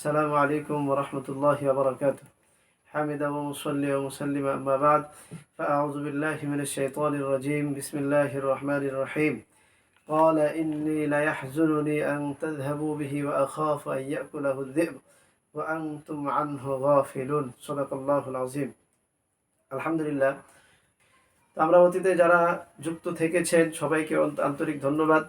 السلام عليكم ورحمة الله وبركاته حمد ومصلي ومسلم أما بعد فأعوذ بالله من الشيطان الرجيم بسم الله الرحمن الرحيم قال إني ليحزنني أن تذهبوا به وأخاف أن يأكله الذئب وأنتم عنه غافلون صدق الله العظيم الحمد لله তো আমরা অতীতে যারা যুক্ত থেকেছেন সবাইকে অন্ত- আন্তরিক ধন্যবাদ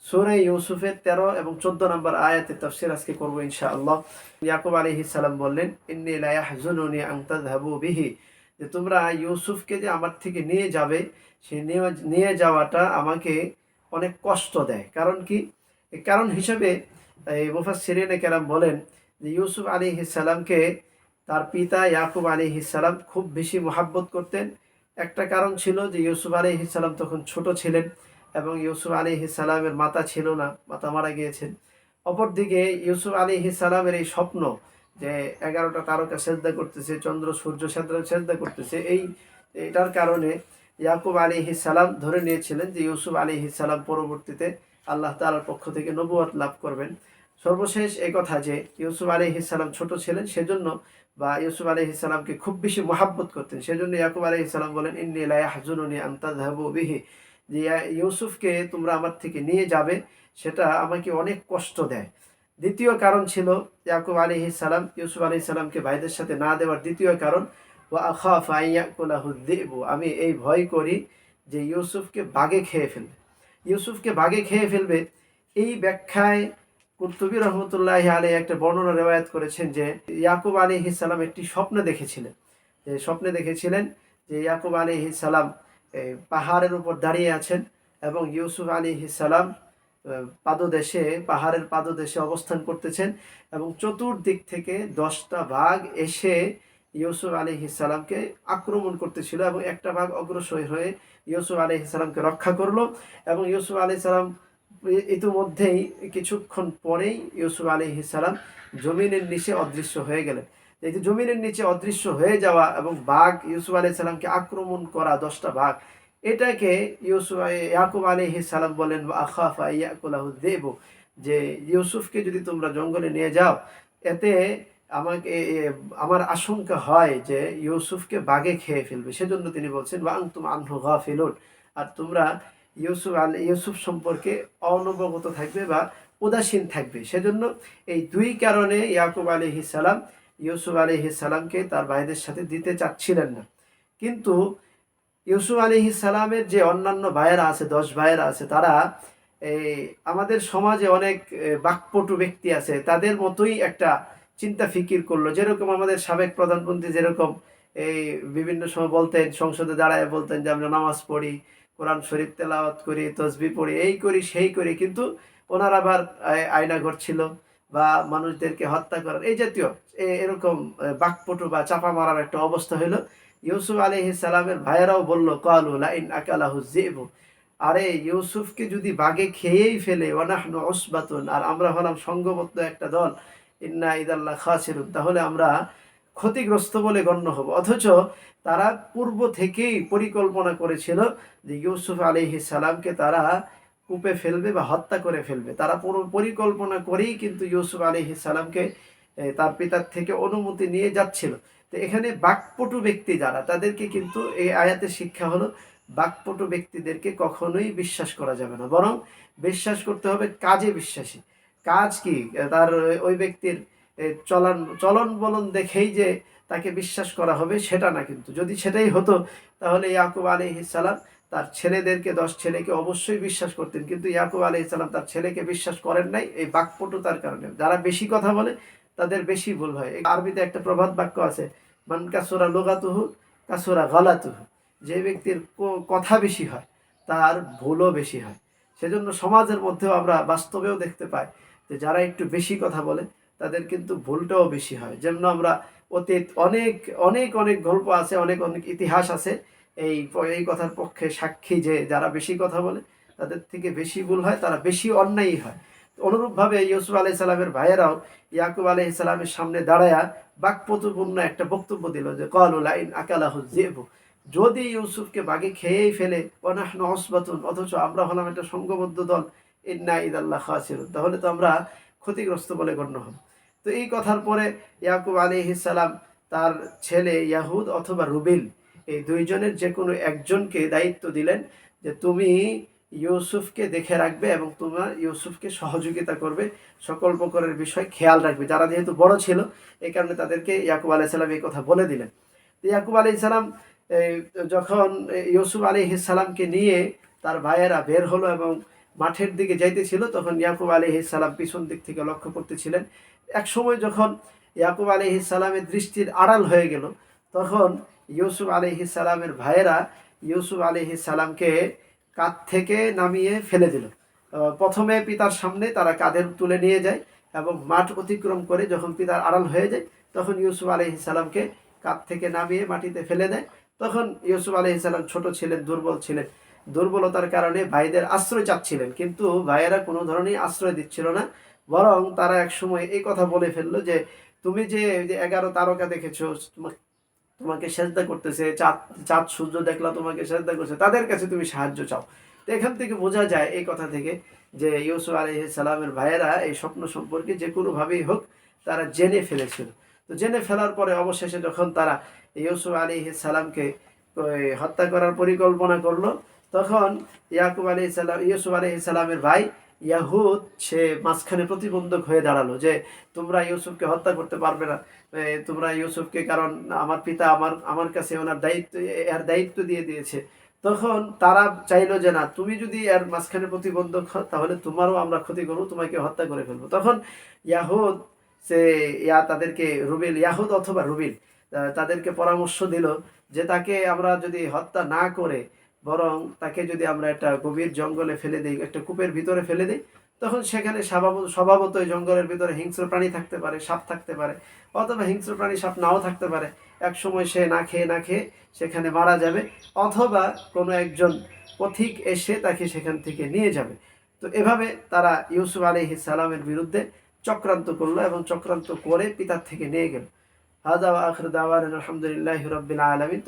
সুরে ইউসুফের তেরো এবং চোদ্দ নম্বর আয়াতের তফসির আজকে করব ইনশাআল্লাহ। ইয়াকুব আলাইহিস সালাম বললেন, ইন্নি লা ইয়াহজুনুনি আন তাযহাবু বিহি। যে তোমরা ইউসুফকে যে আমার থেকে নিয়ে যাবে, সে নিয়ে- যাওয়াটা আমাকে অনেক কষ্ট দেয়। কারণ কি? কারণ হিসেবে এই মুফাসসিরিনে কেরাম বলেন যে ইউসুফ আলাইহিস সালামকে তার পিতা ইয়াকুব আলাইহিস সালাম খুব বেশি মোহাব্বত করতেন। একটা কারণ ছিল যে ইউসুফ আলাইহিস সালাম তখন ছোট ছিলেন। এবং ইউসুফ আলী সালামের মাতা ছিল না, মাতা মারা গিয়েছেন। অপরদিকে ইউসুফ আলী সালামের এই স্বপ্ন যে এগারোটা তারকা সেজদা করতেছে, চন্দ্র, সূর্য সেজদা করতেছে, এই, এটার কারণে ইয়াকুব আলী সালাম ধরে নিয়েছিলেন যে ইউসুফ আলী সালাম পরবর্তীতে আল্লাহ তালার পক্ষ থেকে নবুয়াত লাভ করবেন। সর্বশেষ এই কথা যে ইউসুফ আলী সালাম ছোট ছিলেন, সেজন্য বা ইউসুফ আলী সালামকে খুব বেশি মহাব্বত করতেন। সেজন্য ইয়াকুব আলী সালাম বলেন, ইন্নি লা ইয়াহজুনুনি আন তাযহাবু বিহি। যে ইউসুফকে তোমরা আমার থেকে নিয়ে যাবে, সেটা আমাকে অনেক কষ্ট দেয়। দ্বিতীয় কারণ ছিল ইয়াকুব আলী সালাম, ইউসুফ আলী সালামকে ভাইদের সাথে না দেওয়ার দ্বিতীয় কারণ ও আখাফ আইয়াকুলাহুদ্দেবু আমি এই ভয় করি যে, ইউসুফকে বাগে খেয়ে ফেলবে। ইউসুফকে বাগে খেয়ে ফেলবে, এই ব্যাখ্যায় কুর্তুবী রহমতুল্লাহ আলী একটা বর্ণনা রেওয়ায়ত করেছেন যে, ইয়াকুব আলী সালাম একটি স্বপ্ন দেখেছিলেন। যে, স্বপ্নে দেখেছিলেন যে, ইয়াকুব আলী সালাম পাহাড়ের উপর দাঁড়িয়ে আছেন এবং ইউসুফ আলী সালাম পাদদেশে, পাহাড়ের পাদদেশে অবস্থান করতেছেন এবং চতুর্দিক থেকে দশটা বাঘ এসে ইউসুফ আলী সালামকে আক্রমণ করতেছিল এবং একটা বাঘ অগ্রসর হয়ে ইউসুফ আলী সালামকে রক্ষা করল এবং ইউসুফ আলী সালাম ইতিমধ্যেই কিছুক্ষণ পরেই ইউসুফ আলী সালাম জমিনের নিচে অদৃশ্য হয়ে গেলেন। এই যে জমিনের নিচে অদৃশ্য হয়ে যাওয়া এবং বাঘ ইউসুফ আলী সালামকে আক্রমণ করা দশটা বাঘ, এটাকে ইউসুফ ইয়াকুব আলী সালাম বলেন দেব যে ইউসুফকে যদি তোমরা জঙ্গলে নিয়ে যাও, এতে আমাকে আমার আশঙ্কা হয় যে ইউসুফকে বাঘে খেয়ে ফেলবে। সেজন্য তিনি বলছেন বা তুম আনহু গাফিলুন আর তোমরা ইউসুফ আল, ইউসুফ সম্পর্কে অনবগত থাকবে বা উদাসীন থাকবে। সেজন্য এই দুই কারণে ইয়াকুব আলী সালাম ইউসুফ আলী সালামকে তার ভাইদের সাথে দিতে চাচ্ছিলেন না। কিন্তু ইউসুফ আলী সালামের যে অন্যান্য ভাইয়েরা আছে, দশ ভাইয়েরা আছে, তারা এই আমাদের সমাজে অনেক বাকপটু ব্যক্তি আছে, তাদের মতোই একটা চিন্তা ফিকির করল। যেরকম আমাদের সাবেক প্রধানমন্ত্রী যেরকম এই বিভিন্ন সময় বলতেন, সংসদে দাঁড়ায় বলতেন যে, আমরা নামাজ পড়ি, কোরআন শরীফ তেলাওয়াত করি, তসবি পড়ি, এই করি, সেই করি। কিন্তু ওনার আবার আয়- আয়না ঘর ছিল। বা মানুষদেরকে হত্যা করার, এই জাতীয় এরকম বাকপটু বা চাপা মারার একটা অবস্থা হলো ইউসুফ আলী সালামের ভাইয়েরাও বলল, কালু লাইন আকালাহু জেবু আরে ইউসুফকে যদি বাগে খেয়েই ফেলে ওনাহনু ওসবাতুন আর আমরা হলাম সঙ্গবদ্ধ একটা দল, ইন্না ইদাল্লাহ খাসিরুন। তাহলে আমরা ক্ষতিগ্রস্ত বলে গণ্য হব। অথচ তারা পূর্ব থেকেই পরিকল্পনা করেছিল যে ইউসুফ আলী সালামকে তারা কূপে ফেলবে বা হত্যা করে ফেলবে। তারা পুরো পরিকল্পনা করেই কিন্তু ইউসুফ আলী সালামকে তার পিতার থেকে অনুমতি নিয়ে যাচ্ছিল। তো এখানে বাকপটু ব্যক্তি যারা, তাদেরকে কিন্তু এই আয়াতের শিক্ষা হলো, বাকপটু ব্যক্তিদেরকে কখনোই বিশ্বাস করা যাবে না। বরং বিশ্বাস করতে হবে কাজে বিশ্বাসী। কাজ কি? তার ওই ব্যক্তির চলন চলন বলন দেখেই যে তাকে বিশ্বাস করা হবে, সেটা না কিন্তু। যদি সেটাই হতো, তাহলে ইয়াকুব আলী সালাম তার ছেলেদেরকে, দশ ছেলেকে অবশ্যই বিশ্বাস করতেন। কিন্তু ইয়াকুব আলী সালাম তার ছেলেকে বিশ্বাস করেন নাই, এই বাকপটুতার কারণে। যারা বেশি কথা বলে, তাদের বেশি ভুল হয়। আরবিতে একটা প্রভাত বাক্য আছে, মান কাসুরা লোগাতুহু, কাসুরা গলাতুহু। যে ব্যক্তির কথা বেশি হয়, তার ভুলও বেশি হয়। সেজন্য সমাজের মধ্যেও আমরা বাস্তবেও দেখতে পাই যে যারা একটু বেশি কথা বলে, তাদের কিন্তু ভুলটাও বেশি হয়। যেমন আমরা অতীত অনেক অনেক অনেক গল্প আছে, অনেক অনেক ইতিহাস আছে এই এই কথার পক্ষে সাক্ষী যে যারা বেশি কথা বলে, তাদের থেকে বেশি ভুল হয়, তারা বেশি অন্যায়ী হয়। অনুরূপভাবে ইউসুফ আলাই সালামের ভাইয়েরাও ইয়াকুব আলাই সালামের সামনে দাঁড়ায়া বাকপতুপূর্ণ একটা বক্তব্য দিল যে কল লাইন আকালাহু জেবু যদি ইউসুফকে বাগে খেয়েই ফেলে অনাহন অসবাতুন, অথচ আমরা হলাম একটা সংঘবদ্ধ দল, ইন্না ইদাল্লাহ খাসিরুন। তাহলে তো আমরা ক্ষতিগ্রস্ত বলে গণ্য হব। তো এই কথার পরে ইয়াকুব আলিহিসাল্লাম তার ছেলে ইয়াহুদ অথবা রুবিল এই দুইজনের যে কোনো একজনকে দায়িত্ব দিলেন যে তুমি ইউসুফকে দেখে রাখবে এবং তোমার ইউসুফকে সহযোগিতা করবে, সকল প্রকারের বিষয় খেয়াল রাখবে। যারা যেহেতু বড় ছিল, এই কারণে তাদেরকে ইয়াকুব আলাইসাল্লাম এই কথা বলে দিলেন। তো ইয়াকুব আলাইসাল্লাম যখন ইউসুফ আলিহিসাল্লামকে নিয়ে তার ভাইয়েরা বের হলো এবং মাঠের দিকে যাইতেছিল, তখন ইয়াকুব আলিহিসাল্লাম পিছন দিক থেকে লক্ষ্য করতেছিলেন। এক সময় যখন ইয়াকুব আলিহিসাল্লামের দৃষ্টির আড়াল হয়ে গেল, তখন ইউসুফ আলিহিসাল্লামের ভাইয়েরা ইউসুফ আলিহিসাল্লামকে কাঁধ থেকে নামিয়ে ফেলে দিল। প্রথমে পিতার সামনে তারা কাঁধে তুলে নিয়ে যায় এবং মাঠ অতিক্রম করে যখন পিতার আড়াল হয়ে যায়, তখন ইউসুফ আলহিসাল্লামকে কাঁধ থেকে নামিয়ে মাটিতে ফেলে দেয়। তখন ইউসুফ আলহিসাল্লাম ছোট ছিলেন, দুর্বল ছিলেন। দুর্বলতার কারণে ভাইদের আশ্রয় চাচ্ছিলেন, কিন্তু ভাইয়েরা কোনো ধরনের আশ্রয় দিচ্ছিল না। বরং তারা এক সময় এই কথা বলে ফেলল যে, তুমি যে এগারো তারকা দেখেছ তোমাকে সেজদা করতেছে, চাঁদ চাঁদ সূর্য দেখলা তোমাকে সেজদা করছে, তাদের কাছে তুমি সাহায্য চাও। তো এখান থেকে বোঝা যায় এই কথা থেকে যে ইউসুফ আলহ সালামের ভাইয়েরা এই স্বপ্ন সম্পর্কে যে কোনোভাবেই হোক তারা জেনে ফেলেছিল। তো জেনে ফেলার পরে অবশেষে যখন তারা ইউসুফ আলী সালামকে হত্যা করার পরিকল্পনা করল, তখন ইয়াকুব আলী সালাম, ইউসুফ সালামের ভাই ইয়াহুদ, সে মাঝখানে প্রতিবন্ধক হয়ে দাঁড়াল যে, তোমরা ইউসুফকে হত্যা করতে পারবে না। তোমরা ইউসুফকে, কারণ আমার পিতা আমার আমার কাছে ওনার দায়িত্ব, এর দায়িত্ব দিয়ে দিয়েছে। তখন তারা চাইলো যে, না, তুমি যদি এর মাঝখানে প্রতিবন্ধক হও, তাহলে তোমারও আমরা ক্ষতি করব, তোমাকে হত্যা করে ফেলব। তখন ইয়াহুদ, সে, ইয়া তাদেরকে, রুবিল, ইয়াহুদ অথবা রুবিল তাদেরকে পরামর্শ দিল যে, তাকে আমরা যদি হত্যা না করে বরং তাকে যদি আমরা একটা গভীর জঙ্গলে ফেলে দিই, একটা কূপের ভিতরে ফেলে দিই, তখন সেখানে স্বভাব- স্বভাবতই জঙ্গলের ভিতরে হিংস্র প্রাণী থাকতে পারে, সাপ থাকতে পারে, অথবা হিংস্র প্রাণী সাপ নাও থাকতে পারে। এক সময় সে না খেয়ে না খেয়ে সেখানে মারা যাবে, অথবা কোনো একজন পথিক এসে তাকে সেখান থেকে নিয়ে যাবে। তো এভাবে তারা ইউসুফ আলহি সালামের বিরুদ্ধে চক্রান্ত করল এবং চক্রান্ত করে পিতার থেকে নিয়ে গেল। হাজা আখর দাওয়ান আলহামদুলিল্লাহ রবিল আলমিন।